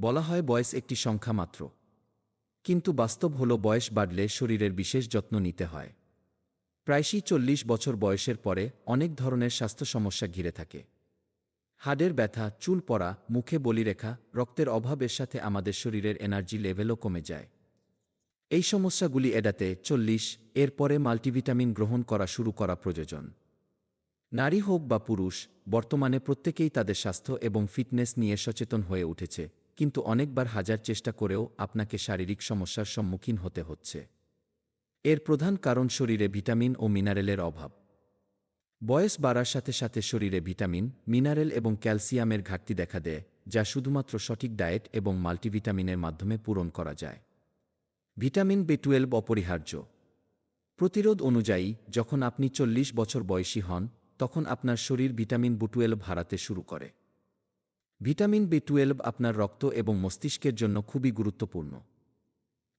বলা হয় বয়স একটি সংখ্যা মাত্র। কিন্তু বাস্তব হল বয়স বাড়লে শরীরের বিশেষ যত্ন নিতে হয়। প্রায়শই চল্লিশ বছর বয়সের পরে অনেক ধরনের স্বাস্থ্য সমস্যা ঘিরে থাকে। হাড়ের ব্যথা, চুল পড়া, মুখে বলিরেখা রক্তের অভাবের সাথে আমাদের শরীরের এনার্জি লেভেলও কমে যায়। এই সমস্যাগুলি এড়াতে চল্লিশ, এর পরে মাল্টিভিটামিন গ্রহণ করা শুরু করা প্রয়োজন। নারী হোক বা পুরুষ, বর্তমানে প্রত্যেকেই তাদের স্বাস্থ্য এবং ফিটনেস নিয়ে সচেতন হয়ে উঠেছে। কিন্তু অনেকবার হাজার চেষ্টা করেও আপনাকে শারীরিক সমস্যার সম্মুখীন হতে হচ্ছে। এর প্রধান কারণ শরীরে ভিটামিন ও মিনারেলের অভাব। বয়স বাড়ার সাথে সাথে শরীরে ভিটামিন, মিনারেল এবং ক্যালসিয়ামের ঘাটতি দেখা দেয়, যা শুধুমাত্র সঠিক ডায়েট এবং মাল্টিভিটামিনের মাধ্যমে পূরণ করা যায়। ভিটামিন বি টুয়েলভ অপরিহার্য। প্রতিরোধ অনুযায়ী, যখন আপনি চল্লিশ বছর বয়সী হন, তখন আপনার শরীর ভিটামিন বি টুয়েলভ হারাতে শুরু করে। ভিটামিন বি টুয়েলভ আপনার রক্ত এবং মস্তিষ্কের জন্য খুবই গুরুত্বপূর্ণ।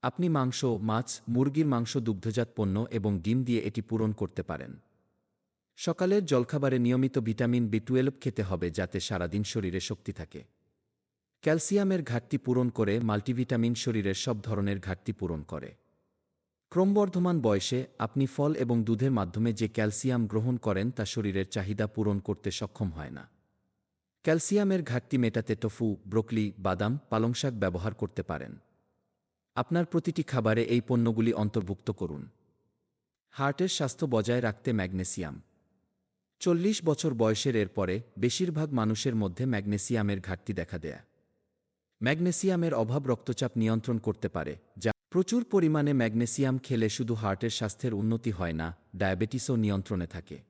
আপনি মাংস, মাছ, মুরগির মাংস, দুগ্ধজাত পণ্য এবং ডিম দিয়ে এটি পূরণ করতে পারেন। সকালের জলখাবারে নিয়মিত ভিটামিন বি টুয়েলভ খেতে হবে যাতে সারাদিন শরীরে শক্তি থাকে। ক্যালসিয়ামের ঘাটতি পূরণ করে মাল্টিভিটামিন শরীরের সব ধরনের ঘাটতি পূরণ করে। ক্রমবর্ধমান বয়সে আপনি ফল এবং দুধের মাধ্যমে যে ক্যালসিয়াম গ্রহণ করেন তা শরীরের চাহিদা পূরণ করতে সক্ষম হয় না। ক্যালসিয়ামের ঘাটতি মেটাতে টফু, ব্রোকলি, বাদাম পালংশাক ব্যবহার করতে পারেন। আপনার প্রতিটি খাবারে এই পণ্যগুলি অন্তর্ভুক্ত করুন। হার্টের স্বাস্থ্য বজায় রাখতে ম্যাগনেসিয়াম। চল্লিশ বছর বয়সের এরপরে বেশিরভাগ মানুষের মধ্যে ম্যাগনেসিয়ামের ঘাটতি দেখা দেয়। ম্যাগনেসিয়ামের অভাব রক্তচাপ নিয়ন্ত্রণ করতে পারে, যা প্রচুর পরিমাণে ম্যাগনেসিয়াম খেলে শুধু হার্টের স্বাস্থ্যের উন্নতি হয় না, ডায়াবেটিসও নিয়ন্ত্রণে থাকে।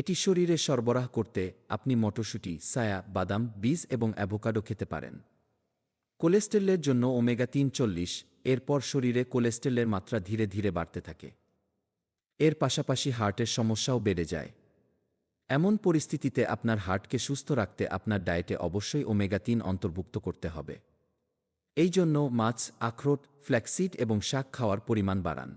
এটি শরীরে সরবরাহ করতে আপনি মটরশুঁটি সায়া বাদাম, বীজ এবং অ্যাভোকাডো খেতে পারেন। কোলেস্টেরলের জন্য ওমেগা তিন চল্লিশ, এরপর শরীরে কোলেস্টেরলের মাত্রা ধীরে ধীরে বাড়তে থাকে। এর পাশাপাশি হার্টের সমস্যাও বেড়ে যায়। এমন পরিস্থিতিতে আপনার হার্টকে সুস্থ রাখতে আপনার ডায়েটে অবশ্যই ওমেগা তিন অন্তর্ভুক্ত করতে হবে। এই জন্য মাছ, আখরোট, ফ্ল্যাক্সিড এবং শাক খাওয়ার পরিমাণ বাড়ান।